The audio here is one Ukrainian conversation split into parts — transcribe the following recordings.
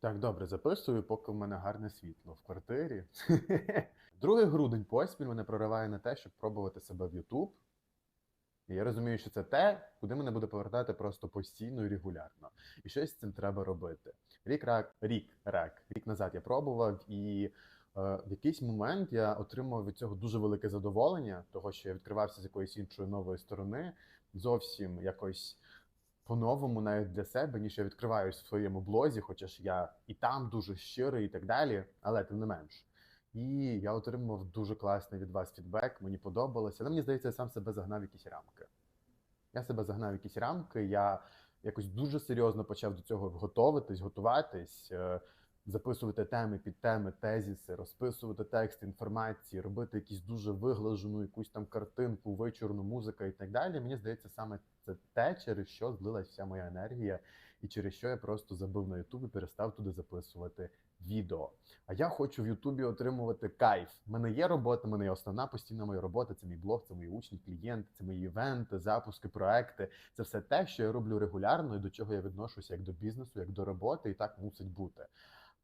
Так, добре, записую, поки в мене гарне світло в квартирі. Другий грудень поспіль мене прориває на те, щоб пробувати себе в YouTube. І я розумію, що це те, куди мене буде повертати просто постійно і регулярно. І щось з цим треба робити. Рік рак, рік рак, рік назад я пробував, і е, в якийсь момент я отримав від цього дуже велике задоволення, того, що я відкривався з якоїсь іншої нової сторони, зовсім якось по-новому навіть для себе, ніж я відкриваюсь в своєму блозі, хоча ж я і там дуже щирий і так далі, але тим не менш. І я отримав дуже класний від вас фідбек, мені подобалося. Але мені здається, я сам себе загнав якісь рамки. Я себе загнав якісь рамки, я якось дуже серйозно почав до цього готуватись, готуватись, е, записувати теми під теми, тезіси, розписувати текст інформації, робити якусь дуже виглажену якусь там картинку, вичурну музику і так далі. Мені здається, саме це те, через що злилась вся моя енергія, і через що я просто забив на Ютуб і перестав туди записувати відео. А я хочу в Ютубі отримувати кайф. У мене є робота, в мене є основна постійна моя робота. Це мій блог, це мої учні, клієнти, це мої івенти, запуски, проекти. Це все те, що я роблю регулярно і до чого я відношуся як до бізнесу, як до роботи, і так мусить бути.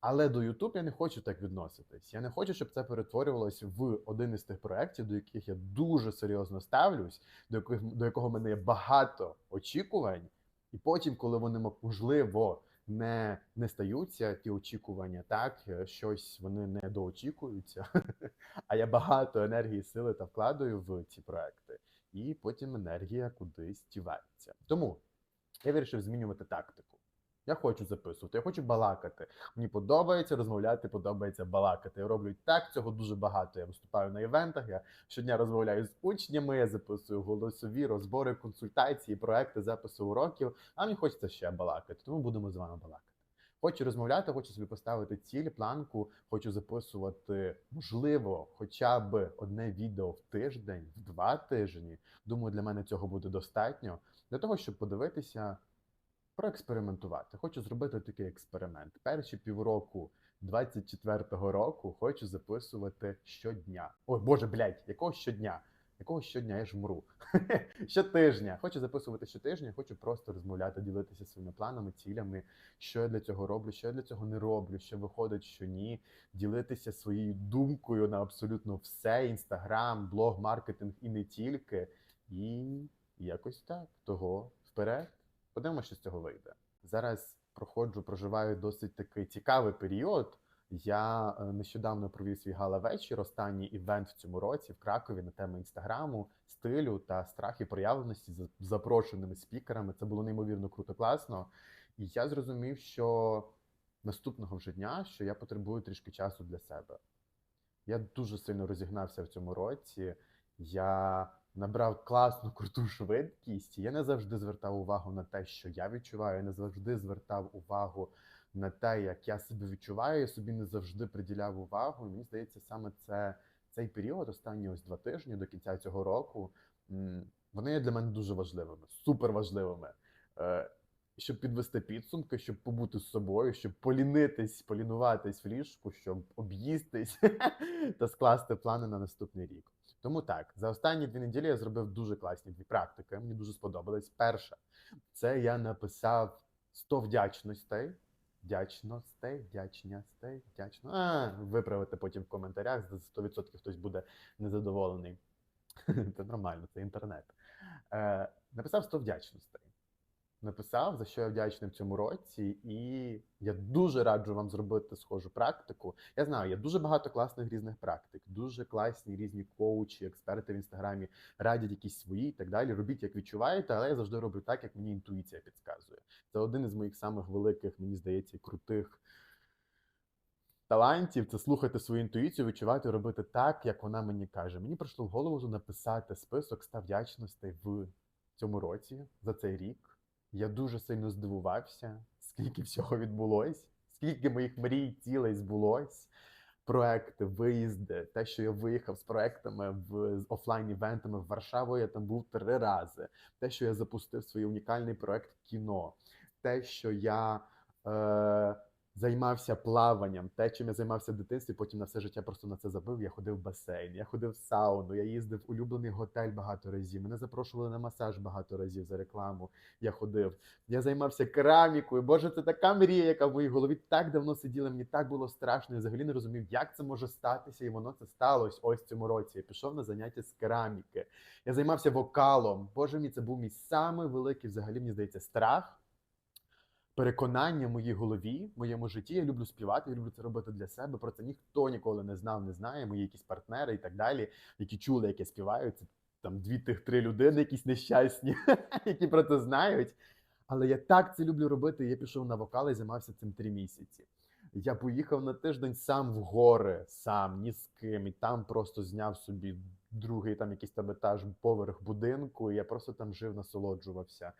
Але до YouTube я не хочу так відноситись. Я не хочу, щоб це перетворювалося в один із тих проєктів, до яких я дуже серйозно ставлюсь, до яких до якого мене є багато очікувань, і потім, коли вони можливо не, не стаються, ті очікування, так е, щось вони не доочікуються. А я багато енергії, сили та вкладаю в ці проекти, і потім енергія кудись дівається. Тому я вирішив змінювати тактику. Я хочу записувати, я хочу балакати. Мені подобається розмовляти, подобається балакати. Я роблю так цього дуже багато. Я виступаю на івентах. Я щодня розмовляю з учнями, я записую голосові розбори, консультації, проекти, записи уроків. А мені хочеться ще балакати, тому будемо з вами балакати. Хочу розмовляти, хочу собі поставити ціль, планку, хочу записувати, можливо, хоча б одне відео в тиждень, в два тижні. Думаю, для мене цього буде достатньо для того, щоб подивитися проекспериментувати. Хочу зробити такий експеримент. Перші півроку 24-го року хочу записувати щодня. Ой, боже, блядь, якого щодня? Якого щодня я ж мру? Щотижня. Хочу записувати щотижня, хочу просто розмовляти, ділитися своїми планами, цілями, що я для цього роблю, що я для цього не роблю, що виходить, що ні. Ділитися своєю думкою на абсолютно все: інстаграм, блог, маркетинг і не тільки. І якось так. Того вперед. Подивимося, що з цього вийде. Зараз проходжу, проживаю досить такий цікавий період. Я е, нещодавно провів свій гала-вечір, останній івент в цьому році в Кракові на тему інстаграму, стилю та страх і проявленості з запрошеними спікерами. Це було неймовірно круто, класно. І я зрозумів, що наступного вже дня, що я потребую трішки часу для себе. Я дуже сильно розігнався в цьому році. Я набрав класну круту швидкість. Я не завжди звертав увагу на те, що я відчуваю. Я не завжди звертав увагу на те, як я себе відчуваю. Я собі не завжди приділяв увагу. Мені здається, саме це цей період, останні ось два тижні до кінця цього року, вони є для мене дуже важливими, супер важливими. Е, Щоб підвести підсумки, щоб побути з собою, щоб полінитись, полінуватись в ліжку, щоб об'їстись та скласти плани на наступний рік. Тому так, за останні дві неділі я зробив дуже класні дві практики. Мені дуже сподобались. Перша, це я написав 100 вдячностей. Вдячностей, вдячностей, вдячно. А, виправити потім в коментарях. За 100% хтось буде незадоволений. Це нормально, це інтернет. Е, Написав 100 вдячностей. Написав, за що я вдячний в цьому році, і я дуже раджу вам зробити схожу практику. Я знаю, є дуже багато класних різних практик, дуже класні різні коучі, експерти в інстаграмі радять якісь свої і так далі. Робіть, як відчуваєте, але я завжди роблю так, як мені інтуїція підказує. Це один із моїх самих великих, мені здається, крутих талантів. Це слухати свою інтуїцію, відчувати, робити так, як вона мені каже. Мені прийшло в голову написати список ста вдячностей в цьому році за цей рік. Я дуже сильно здивувався, скільки всього відбулось, скільки моїх мрій, цілей збулось. Проекти, виїзди, те, що я виїхав з проектами в з офлайн-івентами в Варшаву, я там був три рази. Те, що я запустив свій унікальний проект кіно, те, що я е, займався плаванням, те, чим я займався в дитинстві, потім на все життя просто на це забив. Я ходив в басейн, я ходив в сауну, я їздив в улюблений готель багато разів. Мене запрошували на масаж багато разів за рекламу. Я ходив. Я займався керамікою. Боже, це така мрія, яка в моїй голові так давно сиділа. Мені так було страшно. Я взагалі не розумів, як це може статися, і воно це сталося ось цьому році. Я пішов на заняття з кераміки. Я займався вокалом. Боже мій, це був мій самий великий, взагалі, мені здається, страх переконання в моїй голові, в моєму житті. Я люблю співати, я люблю це робити для себе. Про це ніхто ніколи не знав, не знає. Мої якісь партнери і так далі, які чули, як я співаю. Це там дві тих три людини, якісь нещасні, які про це знають. Але я так це люблю робити. Я пішов на вокал і займався цим три місяці. Я поїхав на тиждень сам в гори, сам ні з ким, і там просто зняв собі другий там якийсь там етаж поверх будинку. І я просто там жив, насолоджувався.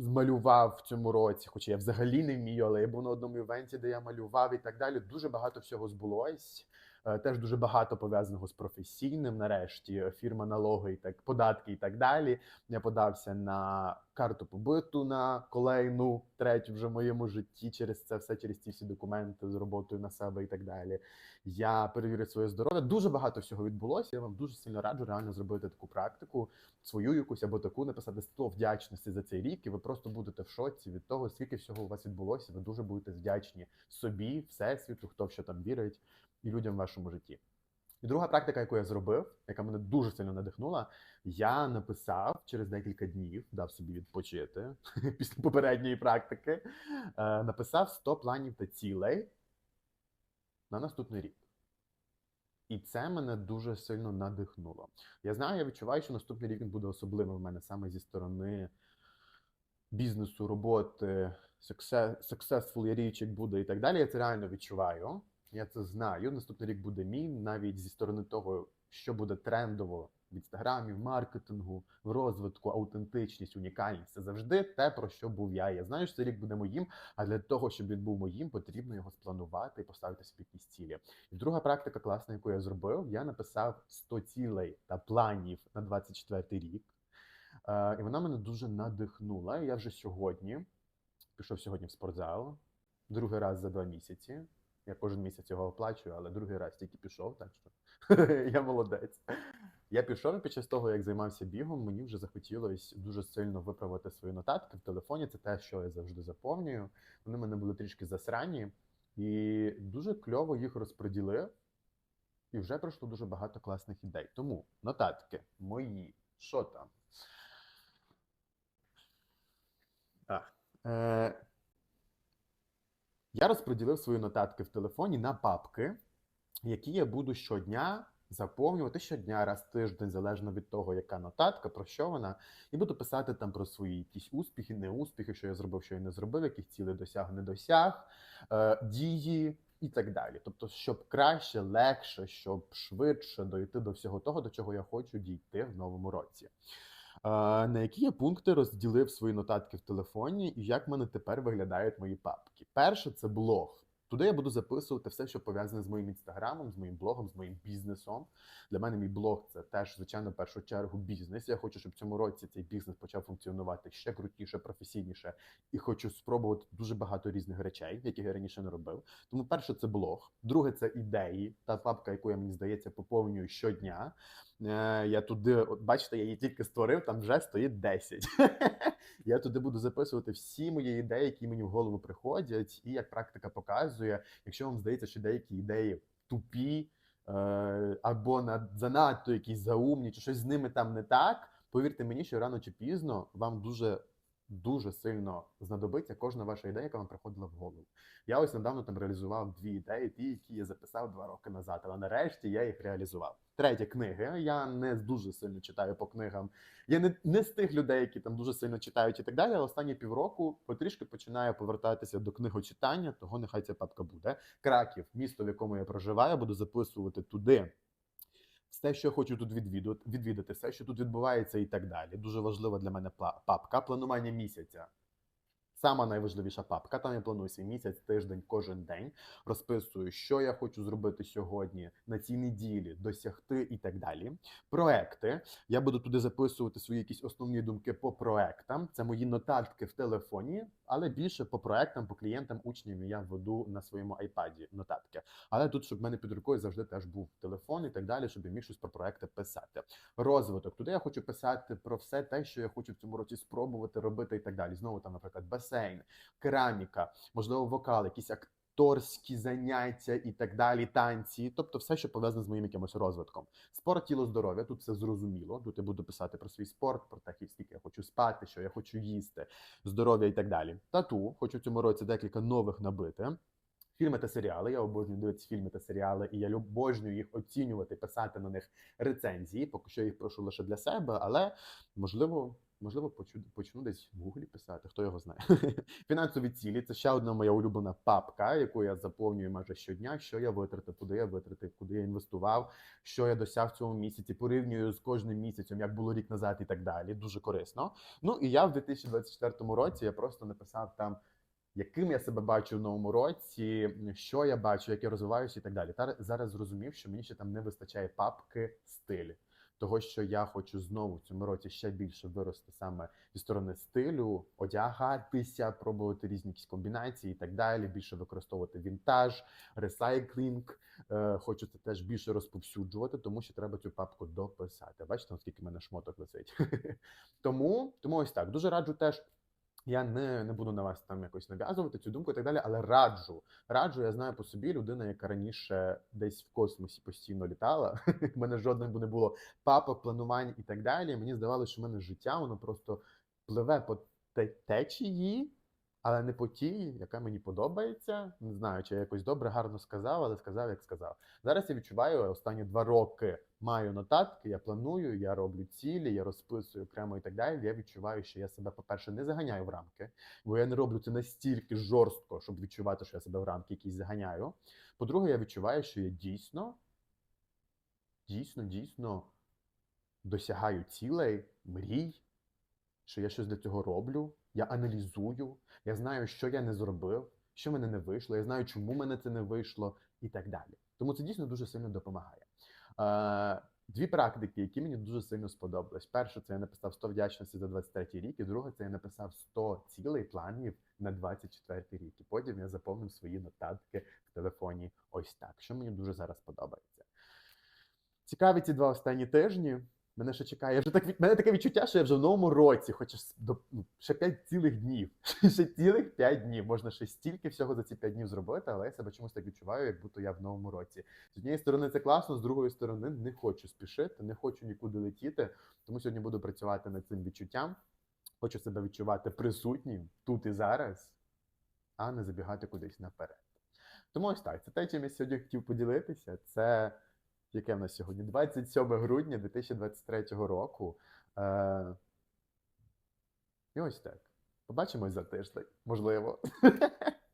Змалював в цьому році, хоча я взагалі не вмію, але я був на одному івенті, де я малював і так далі. Дуже багато всього збулось. Е, Теж дуже багато пов'язаного з професійним. Нарешті фірма налоги і так податки і так далі. Я подався на карту побиту на колейну третю вже в моєму житті через це все, через ці всі документи з роботою на себе і так далі. Я перевірив своє здоров'я. Дуже багато всього відбулося. Я вам дуже сильно раджу реально зробити таку практику, свою якусь або таку, написати 100 вдячності за цей рік, і ви просто будете в шоці від того, скільки всього у вас відбулося. Ви дуже будете вдячні собі, всесвіту, хто в що там вірить, і людям в вашому житті. І друга практика, яку я зробив, яка мене дуже сильно надихнула, я написав через декілька днів, дав собі відпочити після попередньої практики. е, Написав 100 планів та цілей на наступний рік. І це мене дуже сильно надихнуло. Я знаю, я відчуваю, що наступний рік він буде особливим в мене саме зі сторони бізнесу, роботи, success, successful річок буде і так далі. Я це реально відчуваю. Я це знаю. Наступний рік буде мій, навіть зі сторони того, що буде трендово в інстаграмі, в маркетингу, в розвитку, аутентичність, унікальність. Це завжди те, про що був я. Я знаю, що цей рік буде моїм, а для того, щоб він був моїм, потрібно його спланувати і поставити собі якісь цілі. І друга практика, класна, яку я зробив, я написав 100 цілей та планів на 24 рік. Е, І вона мене дуже надихнула. Я вже сьогодні пішов сьогодні в спортзал, другий раз за два місяці. Я кожен місяць його оплачую, але другий раз тільки пішов, так що я молодець. Я пішов і під час того, як займався бігом, мені вже захотілося дуже сильно виправити свої нотатки в телефоні. Це те, що я завжди заповнюю. Вони мене були трішки засрані, і дуже кльово їх розподілив. І вже пройшло дуже багато класних ідей. Тому нотатки мої, що там? А, е, я розподілив свої нотатки в телефоні на папки, які я буду щодня заповнювати щодня, раз в тиждень, залежно від того, яка нотатка, про що вона, і буду писати там про свої якісь успіхи, неуспіхи, що я зробив, що я не зробив, яких цілей досяг, не досяг, е, дії і так далі. Тобто, щоб краще, легше, щоб швидше дойти до всього того, до чого я хочу дійти в новому році. На які я пункти розділив свої нотатки в телефоні, і як в мене тепер виглядають мої папки? Перше це блог. Туди я буду записувати все, що пов'язане з моїм інстаграмом, з моїм блогом, з моїм бізнесом. Для мене мій блог це теж, звичайно, в першу чергу бізнес. Я хочу, щоб в цьому році цей бізнес почав функціонувати ще крутіше, професійніше, і хочу спробувати дуже багато різних речей, яких я раніше не робив. Тому перше це блог, друге це ідеї, та папка, яку я мені здається поповнюю щодня. Е, Я туди, от бачите, я її тільки створив, там вже стоїть 10. Я туди буду записувати всі мої ідеї, які мені в голову приходять, і як практика показує, якщо вам здається, що деякі ідеї тупі е, або на занадто якісь заумні, чи щось з ними там не так, повірте мені, що рано чи пізно вам дуже. Дуже сильно знадобиться кожна ваша ідея, яка вам приходила в голову. Я ось недавно там реалізував дві ідеї, ті, які я записав два роки назад, але нарешті я їх реалізував. Третя книги. Я не дуже сильно читаю по книгам. Я не, не з тих людей, які там дуже сильно читають і так далі. Але останні півроку потрішки починаю повертатися до книгочитання, того нехай ця папка буде. Краків, місто, в якому я проживаю, буду записувати туди. Все, що я хочу тут відвідувати, відвідати, все, що тут відбувається, і так далі. Дуже важлива для мене папка планування місяця. Сама найважливіша папка. Там я планую свій місяць, тиждень, кожен день. Розписую, що я хочу зробити сьогодні на цій неділі, досягти і так далі. Проекти. Я буду туди записувати свої якісь основні думки по проектам. Це мої нотатки в телефоні, але більше по проектам, по клієнтам, учням я веду на своєму айпаді нотатки. Але тут, щоб в мене під рукою завжди теж був телефон і так далі, щоб я міг щось про проекти писати. Розвиток. Туди я хочу писати про все те, що я хочу в цьому році спробувати робити і так далі. Знову там, наприклад, басейн, кераміка, можливо, вокал, якісь акторські заняття і так далі, танці, тобто все, що пов'язане з моїм якимось розвитком. Спорт, тіло, здоров'я. Тут все зрозуміло. Тут я буду писати про свій спорт, про те, скільки я хочу спати, що я хочу їсти, здоров'я і так далі. Тату хочу в цьому році декілька нових набити. Фільми та серіали. Я обожнюю дивитися фільми та серіали, і я обожнюю їх оцінювати, писати на них рецензії. Поки що їх прошу лише для себе, але можливо. Можливо, почну, почну десь в гуглі писати, хто його знає. Фінансові цілі це ще одна моя улюблена папка, яку я заповнюю майже щодня. Що я витратив, куди я витратив, куди я інвестував, що я досяг в цьому місяці, порівнюю з кожним місяцем, як було рік назад і так далі. Дуже корисно. Ну і я в 2024 році я просто написав там яким я себе бачу в новому році, що я бачу, як я розвиваюся і так далі. Та зараз зрозумів, що мені ще там не вистачає папки стиль. Того, що я хочу знову в цьому році ще більше вирости саме зі сторони стилю, одягатися, пробувати різні якісь комбінації і так далі. Більше використовувати вінтаж, ресайклінг. Е, хочу це теж більше розповсюджувати, тому що треба цю папку дописати. Бачите, наскільки в мене шмоток висить. тому, тому ось так. Дуже раджу теж. Я не, не буду на вас там якось нав'язувати цю думку і так далі, але раджу. Раджу, я знаю по собі людина, яка раніше десь в космосі постійно літала. У мене жодних не було папок, планувань і так далі. Мені здавалося, що в мене життя воно просто пливе по течії, але не по тій, яка мені подобається. Не знаю, чи я якось добре, гарно сказав, але сказав, як сказав. Зараз я відчуваю останні два роки. Маю нотатки, я планую, я роблю цілі, я розписую окремо і так далі. Я відчуваю, що я себе, по-перше, не заганяю в рамки, бо я не роблю це настільки жорстко, щоб відчувати, що я себе в рамки якісь заганяю. По-друге, я відчуваю, що я дійсно, дійсно, дійсно досягаю цілей, мрій, що я щось для цього роблю. Я аналізую, я знаю, що я не зробив, що в мене не вийшло, я знаю, чому в мене це не вийшло, і так далі. Тому це дійсно дуже сильно допомагає. Е, Дві практики, які мені дуже сильно сподобались. Перше, це я написав 100 вдячності за 23 рік, і друге, це я написав 100 цілей планів на 24 рік. І потім я заповнив свої нотатки в телефоні ось так, що мені дуже зараз подобається. Цікаві ці два останні тижні. Мене ще чекає. Я вже так мене таке відчуття, що я вже в новому році, хоча до ну, ще 5 цілих днів. ще цілих 5 днів. Можна ще стільки всього за ці 5 днів зробити, але я себе чомусь так відчуваю, як будто я в новому році. З однієї сторони, це класно, з другої сторони, не хочу спішити, не хочу нікуди летіти. Тому сьогодні буду працювати над цим відчуттям. Хочу себе відчувати присутнім тут і зараз, а не забігати кудись наперед. Тому ось так. Це те, чим я сьогодні хотів поділитися. Це яке в нас сьогодні? 27 грудня 2023 року. Е... І ось так. Побачимось за тиждень, можливо.